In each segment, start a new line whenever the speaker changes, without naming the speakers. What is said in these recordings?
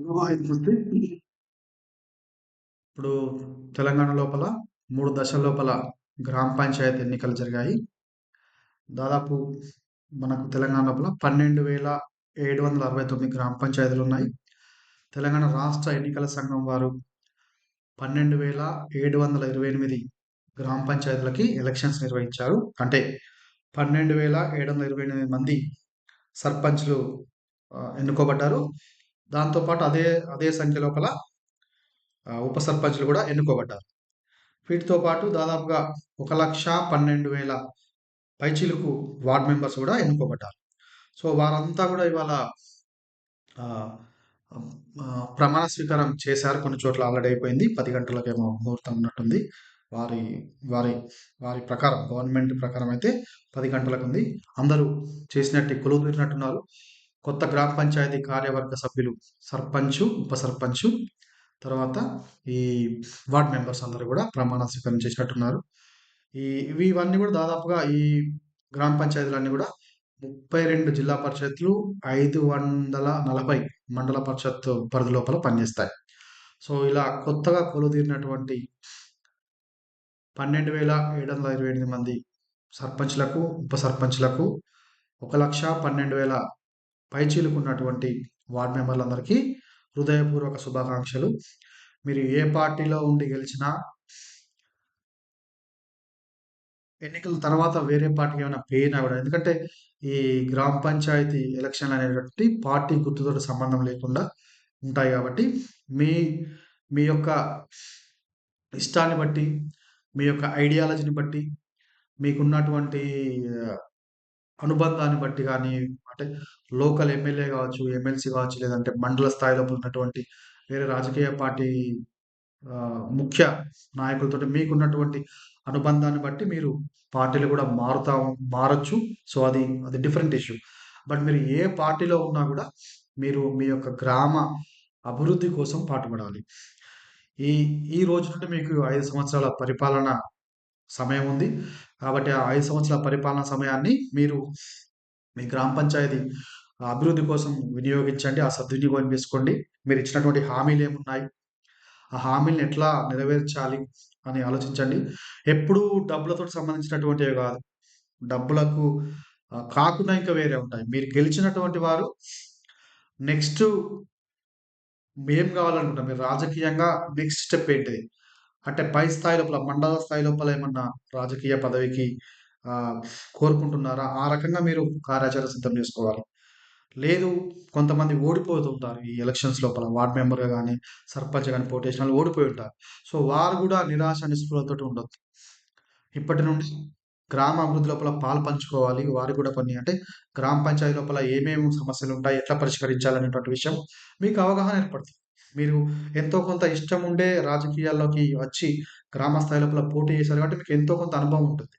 అయిపోతే ఇప్పుడు తెలంగాణ లోపల మూడు దశల లోపల గ్రామ పంచాయతీ ఎన్నికలు జరిగాయి. దాదాపు మనకు తెలంగాణ లోపల పన్నెండు వేల ఏడు వందల అరవై తొమ్మిది గ్రామ పంచాయతీలు ఉన్నాయి. తెలంగాణ రాష్ట్ర ఎన్నికల సంఘం వారు పన్నెండు వేల ఏడు వందల ఇరవై ఎనిమిది గ్రామ పంచాయతీలకి ఎలక్షన్స్ నిర్వహించారు. అంటే పన్నెండు వేల ఏడు వందల ఇరవై ఎనిమిది మంది సర్పంచ్లు ఎన్నుకోబడ్డారు. దాంతోపాటు అదే అదే సంఖ్య లోపల ఉప సర్పంచ్లు కూడా ఎన్నుకోబడ్డారు. వీటితో పాటు దాదాపుగా ఒక లక్ష పన్నెండు వేల పైచీలకు వార్డ్ మెంబర్స్ కూడా ఎన్నుకోబడ్డారు. సో వారంతా కూడా ఇవాళ ప్రమాణ స్వీకారం చేశారు. కొన్ని చోట్ల ఆల్రెడీ అయిపోయింది. పది గంటలకేమో ముహూర్తం ఉన్నట్టుంది. వారి వారి వారి ప్రకారం గవర్నమెంట్ ప్రకారం అయితే పది గంటలకు ఉంది అందరూ చేసినట్టు కొలువు తీరినట్టున్నారు కొత్త గ్రామ పంచాయతీ కార్యవర్గ సభ్యులు సర్పంచ్ ఉప సర్పంచ్ తర్వాత ఈ వార్డ్ మెంబర్స్ అందరూ కూడా ప్రమాణ స్వీకారం చేసినట్టున్నారు. ఈ ఇవి ఇవన్నీ కూడా దాదాపుగా ఈ గ్రామ పంచాయతీలన్నీ కూడా ముప్పై రెండు జిల్లా పరిషత్లు ఐదు వందల నలభై మండల పరిషత్ పరిధి లోపల పనిచేస్తాయి. సో ఇలా కొత్తగా కొలుదీరినటువంటి పన్నెండు వేల ఏడు వందల ఇరవై ఎనిమిది మంది సర్పంచ్లకు ఉప సర్పంచ్లకు ఒక లక్ష పన్నెండు వేల పైచీలుకున్నటువంటి వార్డ్ మెంబర్లందరికీ హృదయపూర్వక శుభాకాంక్షలు. మీరు ఏ పార్టీలో ఉండి గెలిచినా ఎన్నికల తర్వాత వేరే పార్టీకి ఏమైనా పెయిన్ అవ్వడం ఎందుకంటే ఈ గ్రామ పంచాయతీ ఎలక్షన్ అనేటువంటి పార్టీ గుర్తుతో సంబంధం లేకుండా ఉంటాయి కాబట్టి మీ మీ యొక్క ఇష్టాన్ని బట్టి మీ యొక్క ఐడియాలజీని బట్టి మీకున్నటువంటి అనుబంధాన్ని బట్టి కానీ అంటే లోకల్ ఎమ్మెల్యే కావచ్చు ఎమ్మెల్సీ కావచ్చు లేదంటే మండల స్థాయిలో ఉన్నటువంటి వేరే రాజకీయ పార్టీ ముఖ్య నాయకులతో మీకున్నటువంటి అనుబంధాన్ని బట్టి మీరు పార్టీలు కూడా మారుతా మారచ్చు. సో అది అది డిఫరెంట్ ఇష్యూ. బట్ మీరు ఏ పార్టీలో ఉన్నా కూడా మీరు మీ యొక్క గ్రామ అభివృద్ధి కోసం పాటుపడాలి. ఈ ఈ రోజు నుండి మీకు ఐదు సంవత్సరాల పరిపాలన సమయం ఉంది. కాబట్టి ఆ ఐదు సంవత్సరాల పరిపాలన సమయాన్ని మీరు మీ గ్రామ పంచాయతీ అభివృద్ధి కోసం వినియోగించండి. ఆ సద్వినియోగం చేసుకోండి. మీరు ఇచ్చినటువంటి హామీలు ఏమున్నాయి? ఆ హామీలను ఎట్లా నెరవేర్చాలి అని ఆలోచించండి. ఎప్పుడు డబ్బులతో సంబంధించినటువంటివి కాదు. డబ్బులకు కాకుండా ఇంకా వేరే ఉంటాయి. మీరు గెలిచినటువంటి వారు నెక్స్ట్ ఏం కావాలనుకుంటాం మీరు రాజకీయంగా నెక్స్ట్ స్టెప్ ఏంటిది? అంటే పై స్థాయి లోపల మండల స్థాయి లోపల ఏమన్నా రాజకీయ పదవికి కోరుకుంటున్నారా? ఆ రకంగా మీరు కార్యాచరణ సిద్ధం చేసుకోవాలి. లేదు కొంతమంది ఓడిపోతుంటారు ఈ ఎలక్షన్స్ లోపల. వార్డ్ మెంబర్గా కానీ సర్పంచ్ కానీ పోటేషన్ వాళ్ళు ఓడిపోయి ఉంటారు. సో వారు కూడా నిరాశ నిస్పృహలతో ఉండొద్దు. ఇప్పటి నుండి గ్రామ అభివృద్ధి లోపల పాలు పంచుకోవాలి. వారు కూడా కొన్ని అంటే గ్రామ పంచాయతీ లోపల ఏమేమి సమస్యలు ఉంటాయి ఎట్లా పరిష్కరించాలనేటువంటి విషయం మీకు అవగాహన ఏర్పడుతుంది. మీరు ఎంతో కొంత ఇష్టం ఉండే రాజకీయాల్లోకి వచ్చి గ్రామ స్థాయి లోపల పోటీ చేశారు కాబట్టి మీకు ఎంతో కొంత అనుభవం ఉంటుంది.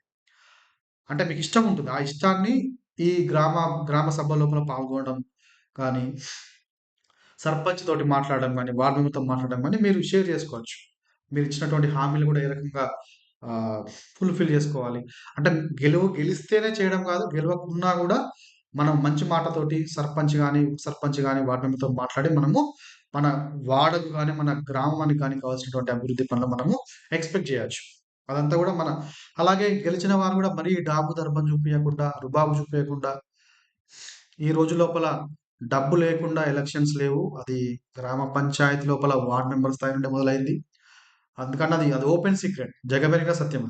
అంటే మీకు ఇష్టం ఉంటుంది. ఆ ఇష్టాన్ని ఈ గ్రామ గ్రామ సభ లోపల పాల్గొనడం కానీ సర్పంచ్ తోటి మాట్లాడడం కానీ వార్డు మెంబర్తో మాట్లాడడం కానీ మీరు షేర్ చేసుకోవచ్చు. మీరు ఇచ్చినటువంటి హామీలు కూడా ఏ రకంగా ఫుల్ఫిల్ చేసుకోవాలి. అంటే గెలువ గెలిస్తేనే చేయడం కాదు గెలవకున్నా కూడా మనం మంచి మాటతోటి సర్పంచ్ కానీ సర్పంచ్ కానీ వార్డు మెంబర్తో మాట్లాడి మనము మన వాడకు కానీ మన గ్రామానికి కానీ కావాల్సినటువంటి అభివృద్ధి పనులు మనము ఎక్స్పెక్ట్ చేయొచ్చు. అదంతా కూడా మన అలాగే గెలిచిన వారు కూడా మరీ డాబు దర్భం చూపించకుండా రుబాబు చూపించకుండా ఈ రోజు లోపల డబ్బు లేకుండా ఎలక్షన్స్ లేవు. అది గ్రామ పంచాయతీ లోపల వార్డ్ మెంబర్ స్థాయి నుండి మొదలైంది. అందుకని అది అది ఓపెన్ సీక్రెట్. జగబెరిగా సత్యం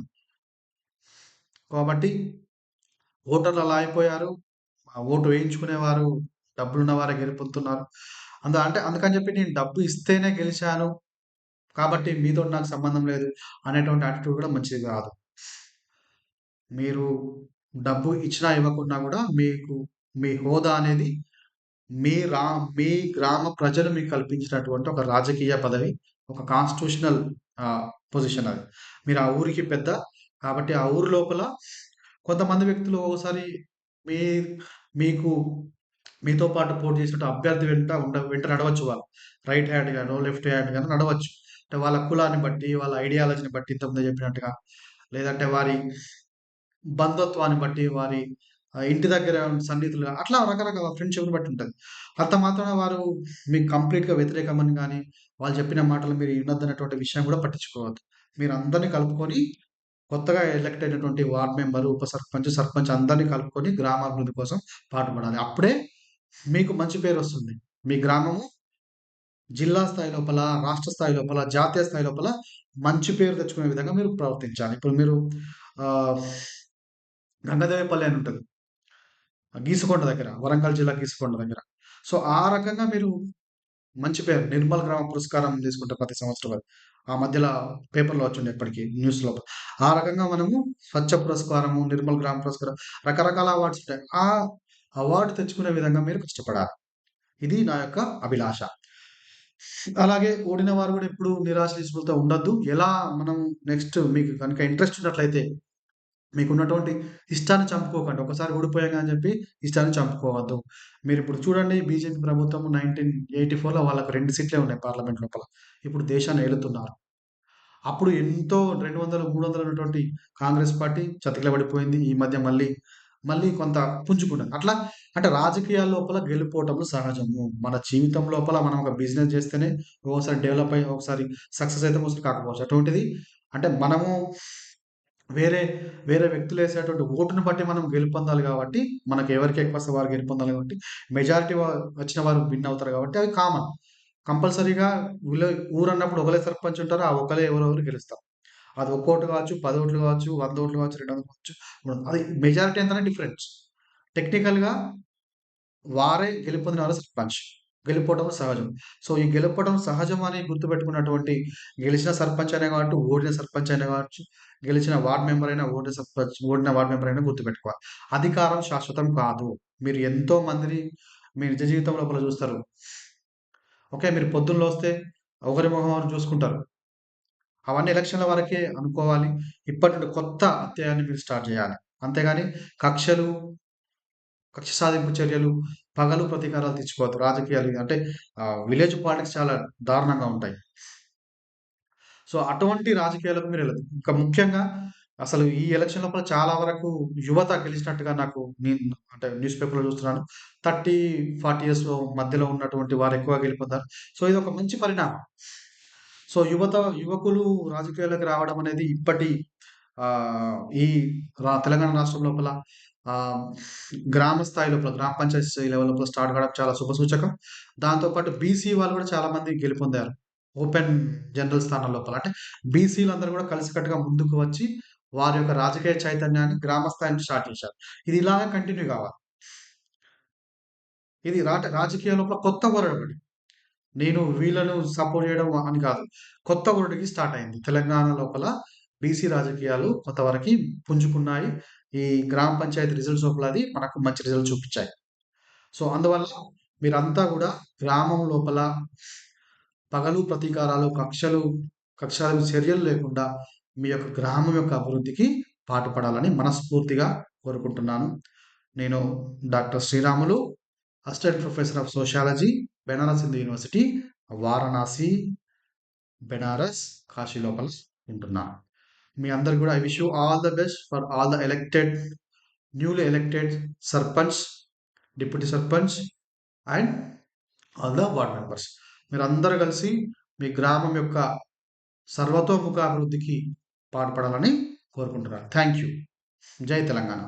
కాబట్టి ఓటర్లు అలా అయిపోయారు. ఓటు వేయించుకునేవారు డబ్బులున్న వారే గెలుపొందుతున్నారు. అందు అంటే అందుకని చెప్పి నేను డబ్బు ఇస్తేనే గెలిచాను. కాబట్టి మీతో నాకు సంబంధం లేదు అనేటువంటి యాటిట్యూడ్ కూడా మంచిది కాదు. మీరు డబ్బు ఇచ్చినా ఇవ్వకున్నా కూడా మీకు మీ హోదా అనేది మీ రా మీ గ్రామ ప్రజలు మీకు కల్పించినటువంటి ఒక రాజకీయ పదవి ఒక కాన్స్టిట్యూషనల్ పొజిషన్ అది. మీరు ఆ ఊరికి పెద్ద కాబట్టి ఆ ఊరి లోపల కొంతమంది వ్యక్తులు ఒకసారి మీ మీకు మీతో పాటు పోటీ చేసిన అభ్యర్థి వెంట ఉండ వెంట నడవచ్చు వాళ్ళు రైట్ హ్యాండ్ గానో లెఫ్ట్ హ్యాండ్ గానో నడవచ్చు అంటే వాళ్ళ కులాన్ని బట్టి వాళ్ళ ఐడియాలజీని బట్టి ఇంతకుముందు చెప్పినట్టుగా లేదంటే వారి బంధుత్వాన్ని బట్టి వారి ఇంటి దగ్గర సన్నిహితులు అట్లా రకరకాల ఫ్రెండ్‌షిప్‌ని బట్టి ఉంటుంది అంత మాత్రాన వారు మీకు కంప్లీట్‌గా వ్యతిరేకమని కానీ వాళ్ళు చెప్పిన మాటలు మీరు వినొద్దనేటువంటి విషయం కూడా పట్టించుకోవద్దు. మీరు అందరినీ కలుపుకొని కొత్తగా ఎలక్ట్ అయినటువంటి వార్డ్ మెంబరు, ఉప సర్పంచ్, సర్పంచ్ అందరిని కలుపుకొని గ్రామాభివృద్ధి కోసం పాటుపడాలి. అప్పుడే మీకు మంచి పేరు వస్తుంది మీ గ్రామము జిల్లా స్థాయి లోపల, రాష్ట్ర స్థాయి లోపల, జాతీయ స్థాయి లోపల మంచి పేరు తెచ్చుకునే విధంగా మీరు ప్రవర్తించాలి. ఇప్పుడు మీరు ఆహ్, గంగదేవిపల్లి అని ఉంటుంది గీసుకొండ దగ్గర. వరంగల్ జిల్లా గీసుకొండ దగ్గర. సో, ఆ రకంగా మీరు మంచి పేరు నిర్మల్ గ్రామ పురస్కారం తీసుకుంటే ప్రతి సంవత్సరం ఆ మధ్యలో పేపర్‌లో వచ్చుండే న్యూస్ న్యూస్‌లో. ఆ రకంగా మనము స్వచ్ఛ పురస్కారము, నిర్మల్ గ్రామ పురస్కారం రకరకాల అవార్డ్స్ ఉంటాయి. ఆ అవార్డు తెచ్చుకునే విధంగా మీరు కష్టపడాలి. ఇది నా యొక్క అభిలాష. అలాగే ఓడిన వారు కూడా ఎప్పుడు నిరాశ నిస్పృహలతో ఉండద్దు ఎలా మనం నెక్స్ట్ మీకు కనుక ఇంట్రెస్ట్ ఉన్నట్లయితే మీకున్నటువంటి ఇష్టాన్ని చంపుకోకండి. ఒకసారి ఓడిపోయాగా అని చెప్పి ఇష్టాన్ని చంపుకోవద్దు. మీరు ఇప్పుడు చూడండి బీజేపీ ప్రభుత్వం నైన్టీన్ ఎయిటీ ఫోర్లో వాళ్ళకు రెండు సీట్లే ఉన్నాయి పార్లమెంట్ లోపల. ఇప్పుడు దేశాన్ని ఏలుతున్నారు. అప్పుడు ఎంతో 200, 300 ఉన్నటువంటి కాంగ్రెస్ పార్టీ చతికిలబడిపోయింది. ఈ మధ్య మళ్ళీ, మళ్ళీ కొంత పుంజుకుంటాం అట్లా అంటే రాజకీయాల లోపల గెలుపోటములు సహజము. మన జీవితం లోపల మనం ఒక బిజినెస్ చేస్తేనే ఒకసారి డెవలప్ అయ్యి, ఒకసారి సక్సెస్ అయితే ఒకసారి కాకపోవచ్చు. అటువంటిది అంటే మనము వేరే, వేరే వ్యక్తులు వేసేటువంటి ఓటుని బట్టి మనం గెలుపొందాలి కాబట్టి మనకు ఎవరికి ఎక్కువ వారు గెలుపొందాలి కాబట్టి మెజారిటీ వచ్చిన వారు విన్ అవుతారు కాబట్టి అవి కామన్. కంపల్సరీగా ఊళ్ళో ఊరన్నప్పుడు ఒకలే సర్పంచ్ ఉంటారు. ఆ ఒకలే ఎవరో గెలుస్తారు. అది ఒక్కోటి కావచ్చు, పది ఓట్లు కావచ్చు, వంద ఓట్లు కావచ్చు, 200 కావచ్చు. అది మెజారిటీ ఎంతనే డిఫరెన్స్. టెక్నికల్‌గా వారే గెలుపొందిన వారే సర్పంచ్. గెలుపోవటం సహజం. సో, ఈ గెలుపడం సహజం అని గుర్తుపెట్టుకున్నటువంటి గెలిచిన సర్పంచ్ అయినా కావచ్చు, ఓడిన సర్పంచ్ అయినా కావచ్చు, గెలిచిన వార్డ్ మెంబర్ అయినా, ఓడిన సర్పంచ్ ఓడిన వార్డ్ మెంబర్ అయినా గుర్తుపెట్టుకోవాలి. అధికారం శాశ్వతం కాదు. మీరు ఎంతో మందిని మీ నిజ జీవితం లోపల చూస్తారు. ఓకే. మీరు పొద్దున్న వస్తే ఒకరి మొహం చూసుకుంటారు. అవన్నీ ఎలక్షన్‌ల వరకే అనుకోవాలి. ఇప్పటి నుండి కొత్త అధ్యాయాన్ని మీరు స్టార్ట్ చేయాలి. అంతేగాని కక్షలు, కక్ష సాధింపు చర్యలు, పగలు ప్రతీకారాలు తెచ్చుకోవద్దు. రాజకీయాలు అంటే విలేజ్ పాలిటిక్స్ చాలా దారుణంగా ఉంటాయి. సో, అటువంటి రాజకీయాలకు మీరెళ్ళొద్దు. ఇంకా ముఖ్యంగా అసలు ఈ ఎలక్షన్ లోపల చాలా వరకు యువత గెలిచినట్టుగా నాకు నేను అంటే న్యూస్ పేపర్‌లో చూస్తున్నాను. థర్టీ ఫార్టీ ఇయర్స్ మధ్యలో ఉన్నటువంటి వారు ఎక్కువగా గెలుపొందారు. సో, ఇది ఒక మంచి పరిణామం. సో, యువత యువకులు రాజకీయాల్లోకి రావడం అనేది ఇప్పటి ఈ రా తెలంగాణ రాష్ట్రం లోపల గ్రామ స్థాయి లోపల గ్రామ పంచాయతీ స్థాయి లెవెల్ లోపల స్టార్ట్ కావడం చాలా శుభసూచకం. దాంతో పాటు బీసీ వాళ్ళు కూడా చాలా మంది గెలుపొందారు. ఓపెన్ జనరల్ స్థానం లోపల. అంటే బీసీలందరూ కూడా కలిసికట్టుగా ముందుకు వచ్చి వారి యొక్క రాజకీయ చైతన్యాన్ని గ్రామ స్థాయి నుంచి స్టార్ట్ చేశారు. ఇది ఇలాగే కంటిన్యూ కావాలి. ఇది రాజకీయ లోపల కొత్త వరడబడి నేను వీళ్ళను సపోర్ట్ చేయడం అని కాదు. కొత్త ఒరవడికి స్టార్ట్ అయింది. తెలంగాణ లోపల బీసీ రాజకీయాలు కొంతవరకు పుంజుకున్నాయి. ఈ గ్రామ పంచాయతీ రిజల్ట్స్ లోపల అది మనకు మంచి రిజల్ట్ చూపించాయి. సో, అందువల్ల మీరంతా కూడా గ్రామం లోపల పగలు ప్రతీకారాలు, కక్షలు, కక్షలు చర్యలు లేకుండా మీ యొక్క గ్రామం యొక్క అభివృద్ధికి పాటుపడాలని మనస్ఫూర్తిగా కోరుకుంటున్నాను. నేను doctor Sriramulu, assistant professor of sociology Banaras Hindu university, Varanasi, Banaras, Kashi లోపల ఉంటున్నాను. మీ అందరు కూడా I wish you all the best for all the elected newly elected sarpanch, deputy sarpanch and all the ward members. మీరందరూ కలిసి మీ గ్రామం యొక్క సర్వతోముఖ అభివృద్ధికి పాటుపడాలని కోరుకుంటున్నాను. Thank you. జై తెలంగాణ.